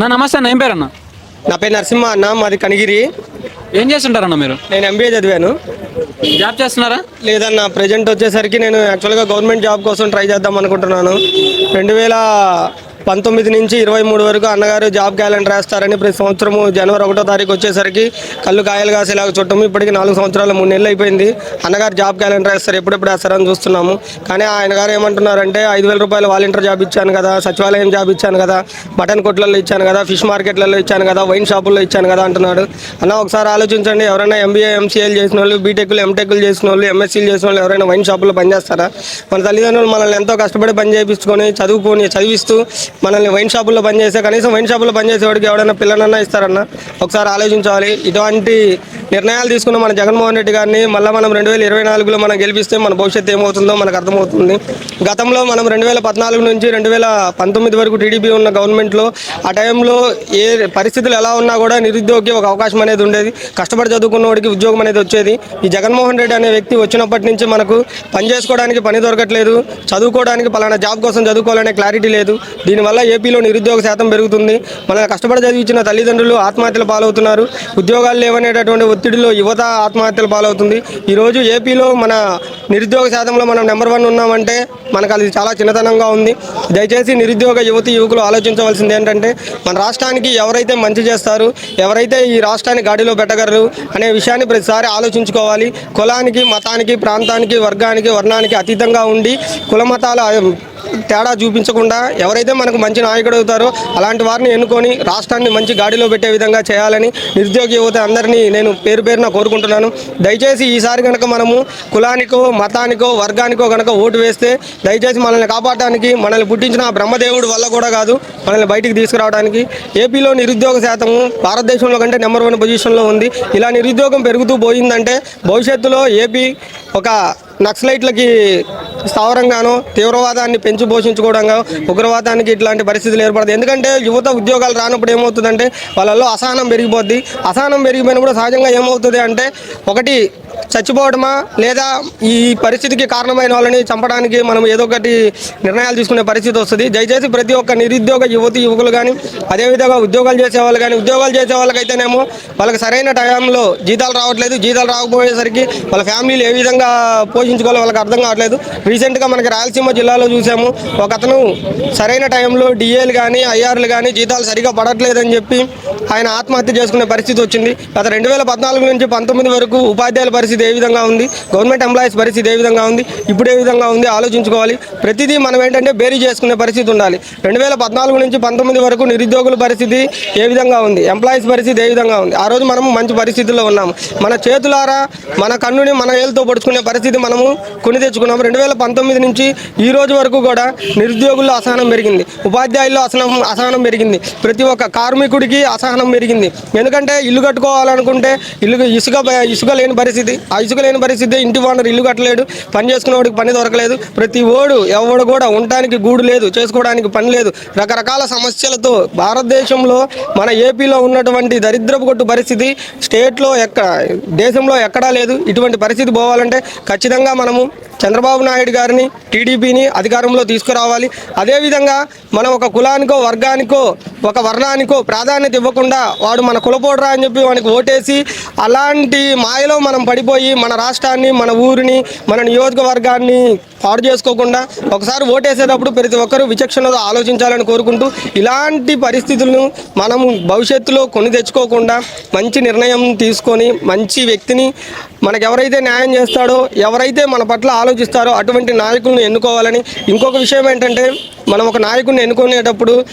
నా నమస్తే అన్న ఏం పేరు అన్న నా పేరు నరసింహ అన్న మాది కనిగిరి. ఏం చేస్తుంటారన్న మీరు? నేను ఎంబీఏ చదివాను. జాబ్ చేస్తున్నారా? లేదన్న ప్రజెంట్ వచ్చేసరికి నేను యాక్చువల్గా గవర్నమెంట్ జాబ్ కోసం ట్రై చేద్దాం అనుకుంటున్నాను. రెండు వేల పంతొమ్మిది నుంచి ఇరవై మూడు వరకు అన్నగారు జాబ్ క్యాలెండర్ వేస్తారని ప్రతి సంవత్సరము జనవరి ఒకటో తారీఖు వచ్చేసరికి కళ్ళు కాయలు కాసేలాగా చుట్టము. ఇప్పటికి నాలుగు సంవత్సరాలు మూడు నెలలు అయిపోయింది. అన్నగారు జాబ్ క్యాలెండర్ వేస్తారు. ఎప్పుడెప్పుడు వేస్తారని చూస్తున్నాము. కానీ ఆయన గారు ఏమంటున్నారంటే ఐదు వేల రూపాయలు వాలంటీర్ జాబ్ ఇచ్చాను కదా సచివాలయం జాబ్ ఇచ్చాను కదా మటన్ కొట్లలో ఇచ్చాను కదా ఫిష్ మార్కెట్లలో ఇచ్చాను కదా వైన్ షాపుల్లో ఇచ్చాను కదా అంటున్నాడు. అన్న ఒకసారి ఆలోచించండి. ఎవరైనా ఎంబీఏ ఎంసీఏలు చేసిన వాళ్ళు బీటెక్లు ఎంటెక్లు చేసిన వాళ్ళు ఎంఎస్సీలు చేసిన వాళ్ళు ఎవరైనా వైన్ షాపుల్లో పనిచేస్తారా? మన తల్లిదండ్రులు మనల్ని ఎంతో కష్టపడి పని చేయించుకొని చదువుకొని చదివిస్తూ మనల్ని వైన్ షాపుల్లో పనిచేస్తే కనీసం వైన్ షాపుల్లో పనిచేసేవాడికి ఎవడైనా పిల్లనన్నా ఇస్తారన్న? ఒకసారి ఆలోచించాలి. ఇటువంటి నిర్ణయాలు తీసుకున్న మన జగన్మోహన్ రెడ్డి గారిని మళ్ళీ మనం రెండు వేల ఇరవై నాలుగులో మనం గెలిపిస్తే మన భవిష్యత్తు ఏమవుతుందో మనకు అర్థమవుతుంది. గతంలో మనం రెండు వేల పద్నాలుగు నుంచి రెండు వేల పంతొమ్మిది వరకు టీడీపీ ఉన్న గవర్నమెంట్లో ఆ టైంలో ఏ పరిస్థితులు ఎలా ఉన్నా కూడా నిరుద్యోగి ఒక అవకాశం అనేది ఉండేది. కష్టపడి చదువుకున్న వాడికి ఉద్యోగం అనేది వచ్చేది. ఈ జగన్మోహన్ రెడ్డి అనే వ్యక్తి వచ్చినప్పటి నుంచి మనకు పని చేసుకోవడానికి పని దొరకట్లేదు. చదువుకోవడానికి పలానా జాబ్ కోసం చదువుకోవాలనే క్లారిటీ లేదు. దీనివల్ల ఏపీలో నిరుద్యోగ శాతం పెరుగుతుంది. మన కష్టపడి చదివించిన తల్లిదండ్రులు ఆత్మహత్యల పాలవుతున్నారు. ఉద్యోగాలు లేవనేటటువంటి ఒత్తిడిలో యువత ఆత్మహత్యల పాలవుతుంది. ఈరోజు ఏపీలో మన నిరుద్యోగ శాతంలో మనం నెంబర్ వన్ ఉన్నామంటే మనకు అది చాలా చిన్నతనంగా ఉంది. దయచేసి నిరుద్యోగ యువతి యువకులు ఆలోచించవలసింది ఏంటంటే మన రాష్ట్రానికి ఎవరైతే మంచి చేస్తారు ఎవరైతే ఈ రాష్ట్రాన్ని గాడిలో పెట్టగలరు అనే విషయాన్ని ప్రతిసారి ఆలోచించుకోవాలి. కులానికి మతానికి ప్రాంతానికి వర్గానికి వర్ణానికి అతీతంగా ఉండి కుల మతాల తేడా చూపించకుండా ఎవరైతే మనకు మంచి నాయకుడు అవుతారో అలాంటి వారిని ఎన్నుకొని రాష్ట్రాన్ని మంచి గాడిలో పెట్టే విధంగా చేయాలని నిరుద్యోగ యువత అందరినీ నేను పేరు పేరున కోరుకుంటున్నాను. దయచేసి ఈసారి కనుక మనము కులానికో మతానికో వర్గానికో కనుక ఓటు వేస్తే దయచేసి మనల్ని కాపాడటానికి మనల్ని పుట్టించిన బ్రహ్మదేవుడు వల్ల కూడా కాదు మనల్ని బయటికి తీసుకురావడానికి. ఏపీలో నిరుద్యోగ శాతము భారతదేశంలో కంటే నెంబర్ వన్ పొజిషన్లో ఉంది. ఇలా నిరుద్యోగం పెరుగుతూ పోయిందంటే భవిష్యత్తులో ఏపీ ఒక నక్సలైట్లకి స్థావరంగానో తీవ్రవాదాన్ని పెంచి పోషించుకోవడంగా ఉగ్రవాదానికి ఇట్లాంటి పరిస్థితులు ఏర్పడదు ఎందుకంటే యువత ఉద్యోగాలు రానప్పుడు ఏమవుతుందంటే వాళ్ళల్లో అసహనం పెరిగిపోద్ది. అసహనం పెరిగిపోయినప్పుడు సహజంగా ఏమవుతుంది అంటే ఒకటి చచ్చిపోవడమా? లేదా ఈ పరిస్థితికి కారణమైన వాళ్ళని చంపడానికి మనం ఏదో ఒకటి నిర్ణయాలు తీసుకునే పరిస్థితి వస్తుంది. దయచేసి ప్రతి ఒక్క నిరుద్యోగ యువతి యువకులు కానీ అదేవిధంగా ఉద్యోగాలు చేసే వాళ్ళు కానీ ఉద్యోగాలు చేసే వాళ్ళకైతేనేమో వాళ్ళకి సరైన టైంలో జీతాలు రావట్లేదు. జీతాలు రాకపోయేసరికి వాళ్ళ ఫ్యామిలీలు ఏ విధంగా పోషించుకోవాలో వాళ్ళకి అర్థం కావట్లేదు. రీసెంట్గా మనకి రాయలసీమ జిల్లాలో చూసాము ఒక అతను సరైన టైంలో డిఏలు కానీ ఐఆర్లు కానీ జీతాలు సరిగా పడట్లేదని చెప్పి ఆయన ఆత్మహత్య చేసుకునే పరిస్థితి వచ్చింది. గత రెండు వేల పద్నాలుగు నుంచి పంతొమ్మిది వరకు ఉపాధ్యాయుల పరిస్థితి ఏ విధంగా ఉంది? గవర్నమెంట్ ఎంప్లాయీస్ పరిస్థితి ఏ విధంగా ఉంది? ఇప్పుడు ఏ విధంగా ఉంది? ఆలోచించుకోవాలి. ప్రతిదీ మనం ఏంటంటే బేరీ చేసుకునే పరిస్థితి ఉండాలి. రెండు వేల పద్నాలుగు నుంచి పంతొమ్మిది వరకు నిరుద్యోగుల పరిస్థితి ఏ విధంగా ఉంది? ఎంప్లాయీస్ పరిస్థితి ఏ విధంగా ఉంది? ఆ రోజు మనము మంచి పరిస్థితుల్లో ఉన్నాము. మన చేతులారా మన కన్నుని మన ఏళ్ళతో పొడుచుకునే పరిస్థితి మనము కొని తెచ్చుకున్నాము. రెండు వేల పంతొమ్మిది నుంచి ఈ రోజు వరకు కూడా నిరుద్యోగుల్లో అసహనం పెరిగింది. ఉపాధ్యాయుల్లో అసహనం అసహనం పెరిగింది. ప్రతి ఒక్క కార్మికుడికి అసహనం పెరిగింది. ఎందుకంటే ఇల్లు కట్టుకోవాలనుకుంటే ఇల్లు ఇసుక ఇసుక లేని పరిస్థితి. ఆ ఇసుక లేని పరిస్థితి ఇంటి ఓనర్ ఇల్లు కట్టలేడు పని చేసుకునేవాడికి పని దొరకలేదు. ప్రతి ఓడు ఎవడు కూడా ఉండటానికి గూడు లేదు చేసుకోవడానికి పని లేదు. రకరకాల సమస్యలతో భారతదేశంలో మన ఏపీలో ఉన్నటువంటి దరిద్రపు కొట్టు పరిస్థితి స్టేట్లో ఎక్కడ దేశంలో ఎక్కడా లేదు. ఇటువంటి పరిస్థితి పోవాలంటే ఖచ్చితంగా మనము చంద్రబాబు నాయుడు గారిని టీడీపీని అధికారంలో తీసుకురావాలి. అదేవిధంగా మనం ఒక కులానికో వర్గానికో ఒక వర్ణానికో ప్రాధాన్యత ఇవ్వకుండా వాడు మన కులపోడరా అని చెప్పి వానికి ఓటేసి అలాంటి మాయలో మనం పడిపోయి మన రాష్ట్రాన్ని మన ఊరిని మన నియోజకవర్గాన్ని పాడు చేసుకోకుండా ఒకసారి ఓటేసేటప్పుడు ప్రతి ఒక్కరూ విచక్షణతో ఆలోచించాలని కోరుకుంటూ ఇలాంటి పరిస్థితులను మనం భవిష్యత్తులో కొని తెచ్చుకోకుండా మంచి నిర్ణయం తీసుకొని మంచి వ్యక్తిని మనకు ఎవరైతే న్యాయం చేస్తాడో ఎవరైతే మన పట్ల ఆలోచిస్తారో అటువంటి నాయకులను ఎన్నుకోవాలని ఇంకొక విషయం ఏంటంటే మనం ఒక నాయకుడిని ఎన్నుకునేటప్పుడు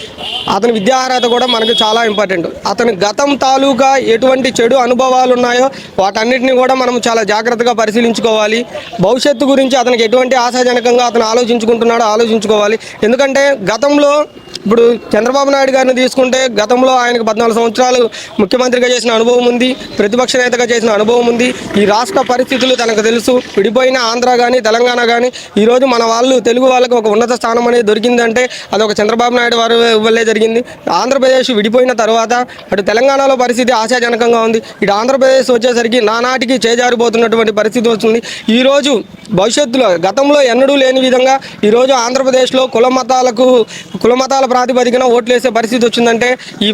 అతని విద్యార్హత కూడా మనకు చాలా ఇంపార్టెంట్. అతని గతం తాలూకా ఎటువంటి చెడు అనుభవాలు ఉన్నాయో వాటన్నిటిని కూడా మనం చాలా జాగ్రత్తగా పరిశీలించుకోవాలి. భవిష్యత్తు గురించి అతనికి ఎటువంటి ఆశాజనకంగా అతను ఆలోచించుకుంటున్నాడో ఆలోచించుకోవాలి. ఎందుకంటే గతంలో ఇప్పుడు చంద్రబాబు నాయుడు గారిని తీసుకుంటే గతంలో ఆయనకు పద్నాలుగు సంవత్సరాలు ముఖ్యమంత్రిగా చేసిన అనుభవం ఉంది ప్రతిపక్ష నేతగా చేసిన అనుభవం ఉంది. ఈ రాష్ట్ర పరిస్థితులు తనకు తెలుసు. విడిపోయిన ఆంధ్ర కానీ తెలంగాణ కానీ ఈరోజు మన వాళ్ళు తెలుగు వాళ్ళకి ఒక ఉన్నత స్థానం అనేది దొరికిందంటే అది ఒక చంద్రబాబు నాయుడు వారి వల్లే జరిగింది. ఆంధ్రప్రదేశ్ విడిపోయిన తర్వాత అటు తెలంగాణలో పరిస్థితి ఆశాజనకంగా ఉంది. ఇటు ఆంధ్రప్రదేశ్ వచ్చేసరికి నానాటికి చేజారిపోతున్నటువంటి పరిస్థితి వస్తుంది. ఈరోజు భవిష్యత్తులో గతంలో ఎన్నడూ లేని విధంగా ఈరోజు ఆంధ్రప్రదేశ్లో కుల మతాలకు కుల మతాల ప్రాతిపదికన ఓట్లు వేసే పరిస్థితి వచ్చిందంటే ఈ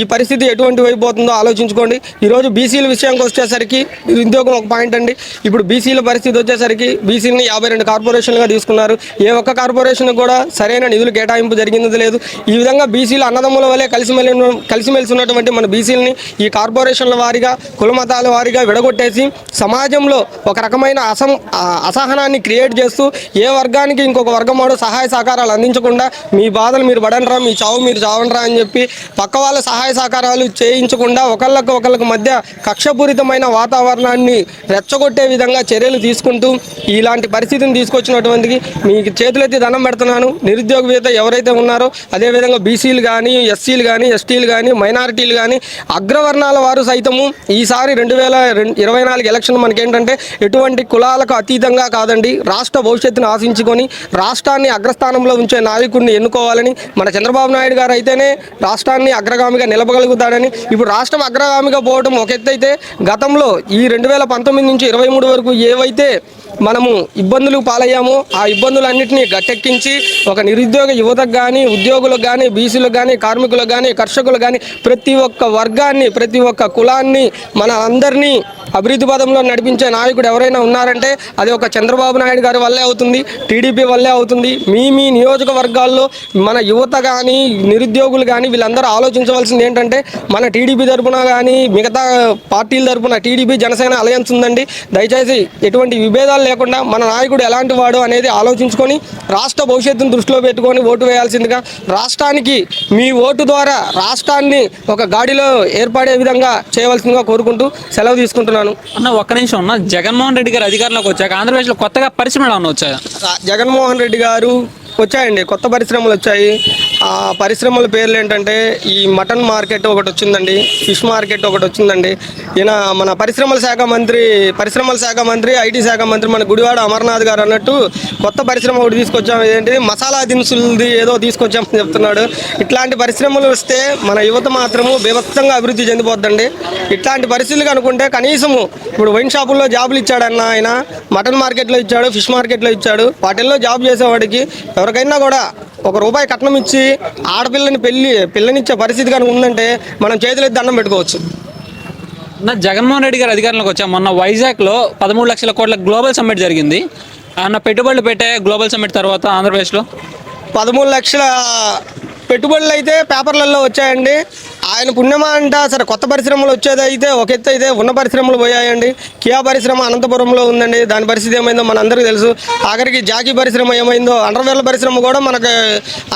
ఈ పరిస్థితి ఎటువంటి వైపు పోతుందో ఆలోచించుకోండి. ఈరోజు బీసీల విషయానికి వచ్చేసరికి ఉద్యోగం ఒక పాయింట్ అండి. ఇప్పుడు బీసీల పరిస్థితి వచ్చేసరికి బీసీలని యాభై రెండు కార్పొరేషన్లుగా తీసుకున్నారు. ఏ ఒక్క కార్పొరేషన్ కూడా సరైన నిధులు కేటాయింపు జరిగింది లేదు. ఈ విధంగా బీసీలు అన్నదమ్ముల వల్లే కలిసిమెలి కలిసిమెలిసి ఉన్నటువంటి మన బీసీలని ఈ కార్పొరేషన్ల వారిగా కులమతాల వారిగా విడగొట్టేసి సమాజంలో ఒక రకమైన అసం అసహనాన్ని క్రియేట్ చేస్తూ ఏ వర్గానికి ఇంకొక వర్గం వాడు సహాయ సహకారాలు అందించకుండా మీ బాధలు మీరు పడండిరా మీ చావు మీరు చావండిరా అని చెప్పి పక్క వాళ్ళ సహాయ సహాయ సహకారాలు చేయించకుండా ఒకళ్ళకు ఒకళ్ళకు మధ్య కక్షపూరితమైన వాతావరణాన్ని రెచ్చగొట్టే విధంగా చర్యలు తీసుకుంటూ ఇలాంటి పరిస్థితిని తీసుకొచ్చినటువంటికి మీకు చేతులెత్తి దండం పెడుతున్నాను. నిరుద్యోగ వేత ఎవరైతే ఉన్నారో అదేవిధంగా బీసీలు కానీ ఎస్సీలు కానీ ఎస్టీలు కానీ మైనారిటీలు కానీ అగ్రవర్ణాల వారు సైతము ఈసారి రెండు వేల ఇరవై నాలుగు ఎలక్షన్ మనకేంటంటే ఎటువంటి కులాలకు అతీతంగా కాదండి. రాష్ట్ర భవిష్యత్తును ఆశించుకొని రాష్ట్రాన్ని అగ్రస్థానంలో ఉంచే నాయకుడిని ఎన్నుకోవాలని మన చంద్రబాబు నాయుడు గారు అయితేనే రాష్ట్రాన్ని అగ్రగామిగా నిలపగలుగుతాడని ఇప్పుడు రాష్ట్రం అగ్రగామిగా పోవడం ఒక ఎత్తు అయితే గతంలో ఈ రెండు వేల పంతొమ్మిది నుంచి ఇరవై మూడు వరకు ఏవైతే మనము ఇబ్బందులు పాలయ్యాము ఆ ఇబ్బందులన్నింటినీ గట్టెక్కించి ఒక నిరుద్యోగ యువతకు కానీ ఉద్యోగులకు కానీ బీసీలకు కానీ కార్మికులకు కానీ కర్షకులకు కానీ ప్రతి ఒక్క వర్గాన్ని ప్రతి ఒక్క కులాన్ని మన అందరినీ అభివృద్ధి పదంలో నడిపించే నాయకుడు ఎవరైనా ఉన్నారంటే అది ఒక చంద్రబాబు నాయుడు గారి వల్లే అవుతుంది టీడీపీ వల్లే అవుతుంది. మీ మీ నియోజకవర్గాల్లో మన యువత కానీ నిరుద్యోగులు కానీ వీళ్ళందరూ ఆలోచించవలసింది ఏంటంటే మన టీడీపీ తరపున కానీ మిగతా పార్టీల తరపున టీడీపీ జనసేన అలయన్స్ ఉందండి. దయచేసి ఎటువంటి విభేదాలు లేకుండా మన నాయకుడు ఎలాంటి వాడు అనేది ఆలోచించుకొని రాష్ట్ర భవిష్యత్తును దృష్టిలో పెట్టుకొని ఓటు వేయాల్సిందిగా రాష్ట్రానికి మీ ఓటు ద్వారా రాష్ట్రాన్ని ఒక గాడిలో ఏర్పడే విధంగా చేయవలసిందిగా కోరుకుంటూ సెలవు తీసుకుంటున్నాను. అన్న ఒక్క నిమిషం అన్న. జగన్మోహన్ రెడ్డి గారు అధికారంలోకి వచ్చాక ఆంధ్రప్రదేశ్లో కొత్తగా పరిశ్రమలు ఏమన్నా వచ్చాయా? జగన్మోహన్ రెడ్డి గారు వచ్చాయండి కొత్త పరిశ్రమలు వచ్చాయి. ఆ పరిశ్రమల పేర్లు ఏంటంటే ఈ మటన్ మార్కెట్ ఒకటి వచ్చిందండి ఫిష్ మార్కెట్ ఒకటి వచ్చిందండి. ఈయన మన పరిశ్రమల శాఖ మంత్రి పరిశ్రమల శాఖ మంత్రి ఐటీ శాఖ మంత్రి మన గుడివాడ అమర్నాథ్ గారు అన్నట్టు కొత్త పరిశ్రమ ఒకటి తీసుకొచ్చాం. ఏంటి మసాలా దినుసులది ఏదో తీసుకొచ్చామని చెప్తున్నాడు. ఇట్లాంటి పరిశ్రమలు వస్తే మన యువత మాత్రము బీభత్సంగా అభివృద్ధి చెందిపోద్దండి. ఇట్లాంటి పరిస్థితులు కనుకుంటే కనీసము ఇప్పుడు వైన్ షాపుల్లో జాబులు ఇచ్చాడన్న ఆయన మటన్ మార్కెట్లో ఇచ్చాడు ఫిష్ మార్కెట్లో ఇచ్చాడు. వాటిల్లో జాబ్ చేసేవాడికి ఎవరికైనా కూడా ఒక రూపాయి కట్నం ఇచ్చి ఆడపిల్లని పెళ్ళి పిల్లనిచ్చే పరిస్థితి కనుక ఉందంటే మనం చేతులెత్తి దండం పెట్టుకోవచ్చు. అన్న జగన్మోహన్ రెడ్డి గారు అధికారంలోకి వచ్చా. మొన్న వైజాగ్లో పదమూడు లక్షల కోట్ల గ్లోబల్ సమ్మిట్ జరిగింది. అన్న పెట్టుబడులు పెట్టే గ్లోబల్ సమ్మిట్ తర్వాత ఆంధ్రప్రదేశ్లో? పదమూడు లక్షల పెట్టుబడులు అయితే పేపర్లలో వచ్చాయండి. ఆయన పుణ్యమా అంట? సరే కొత్త పరిశ్రమలు వచ్చేది అయితే ఒక ఎత్తు అయితే ఉన్న పరిశ్రమలు పోయాయండి. కియా పరిశ్రమ అనంతపురంలో ఉందండి. దాని పరిస్థితి ఏమైందో మనందరికీ తెలుసు. ఆఖరికి జాకీ పరిశ్రమ ఏమైందో అండర్వేర్ల పరిశ్రమ కూడా మనకు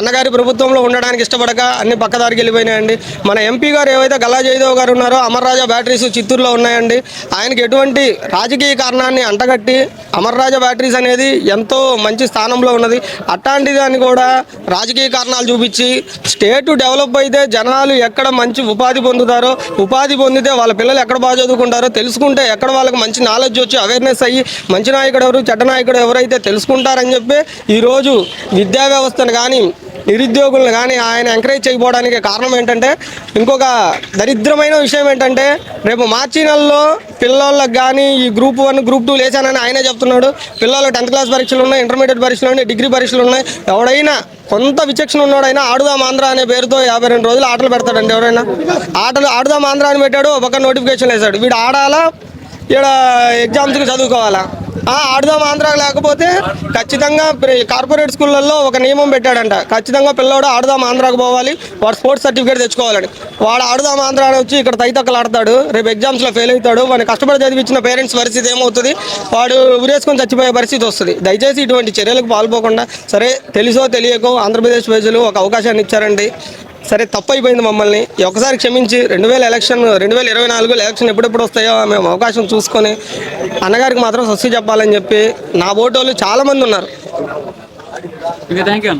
అన్నగారి ప్రభుత్వంలో ఉండడానికి ఇష్టపడక అన్ని పక్కదారికి వెళ్ళిపోయినాయండి. మన ఎంపీ గారు ఏవైతే గల్లా జయదేవ్ గారు ఉన్నారో అమర్రాజా బ్యాటరీస్ చిత్తూరులో ఉన్నాయండి. ఆయనకి ఎటువంటి రాజకీయ కారణాన్ని అంటగట్టి అమర్రాజా బ్యాటరీస్ అనేది ఎంతో మంచి స్థానంలో ఉన్నది. అట్లాంటి దాన్ని కూడా రాజకీయ కారణాలు చూపించి స్టేట్ డెవలప్ అయితే జనాలు ఎక్కడ మంచి ఉపాధి పొందుతారో ఉపాధి పొందితే వాళ్ళ పిల్లలు ఎక్కడ బాగా చదువుకుంటారో తెలుసుకుంటే ఎక్కడ వాళ్ళకి మంచి నాలెడ్జ్ వచ్చి అవేర్నెస్ అయ్యి మంచి నాయకుడు ఎవరు చెడ్డ నాయకుడు ఎవరైతే తెలుసుకుంటారని చెప్పి ఈరోజు విద్యా వ్యవస్థను కానీ నిరుద్యోగులను కానీ ఆయన ఎంకరేజ్ చేయకపోవడానికి కారణం ఏంటంటే ఇంకొక దరిద్రమైన విషయం ఏంటంటే రేపు మార్చి నెలలో పిల్లలకు కానీ ఈ గ్రూప్ వన్ గ్రూప్ టూ లేచానని ఆయనే చెప్తున్నాడు. పిల్లలు టెన్త్ క్లాస్ పరీక్షలు ఉన్నాయి ఇంటర్మీడియట్ పరీక్షలు ఉన్నాయి డిగ్రీ పరీక్షలు ఉన్నాయి. ఎవడైనా కొంత విచక్షణ ఉన్నాడైనా ఆడుదాం ఆంధ్ర అనే పేరుతో యాభై రెండు రోజులు ఆటలు పెడతాడండి ఎవరైనా. ఆటలు ఆడుదాం ఆంధ్ర అని పెట్టాడు ఒక నోటిఫికేషన్ వేశాడు. వీడు ఆడాలా? ఇక్కడ ఎగ్జామ్స్కి చదువుకోవాలా? ఆడుదాం ఆంధ్ర లేకపోతే ఖచ్చితంగా కార్పొరేట్ స్కూళ్ళల్లో ఒక నియమం పెట్టాడంట. ఖచ్చితంగా పిల్లవాడు ఆడుదాం ఆంధ్రాకు పోవాలి వాడు స్పోర్ట్స్ సర్టిఫికేట్ తెచ్చుకోవాలని. వాడు ఆడుదాం ఆంధ్ర అని వచ్చి ఇక్కడ తైతక్కలు ఆడతాడు రేపు ఎగ్జామ్స్లో ఫెయిల్ అవుతాడు వాడిని కష్టపడి చదివించిన పేరెంట్స్ పరిస్థితి ఏమవుతుంది? వాడు ఉరేసుకొని చచ్చిపోయే పరిస్థితి వస్తుంది. దయచేసి ఇటువంటి చర్యలకు పాల్పోకుండా సరే తెలుసో తెలియకో ఆంధ్రప్రదేశ్ ప్రజలు ఒక అవకాశాన్ని ఇచ్చారండి. సరే తప్పు అయిపోయింది మమ్మల్ని. ఈ ఒక్కసారి క్షమించి రెండు వేల ఎలక్షన్ రెండు వేల ఇరవై నాలుగులో ఎలక్షన్ ఎప్పుడెప్పుడు వస్తాయో మేము అవకాశం చూసుకొని అన్నగారికి మాత్రం స్వస్తి చెప్పాలని చెప్పి నా ఓటోళ్ళు చాలామంది ఉన్నారు. Thank you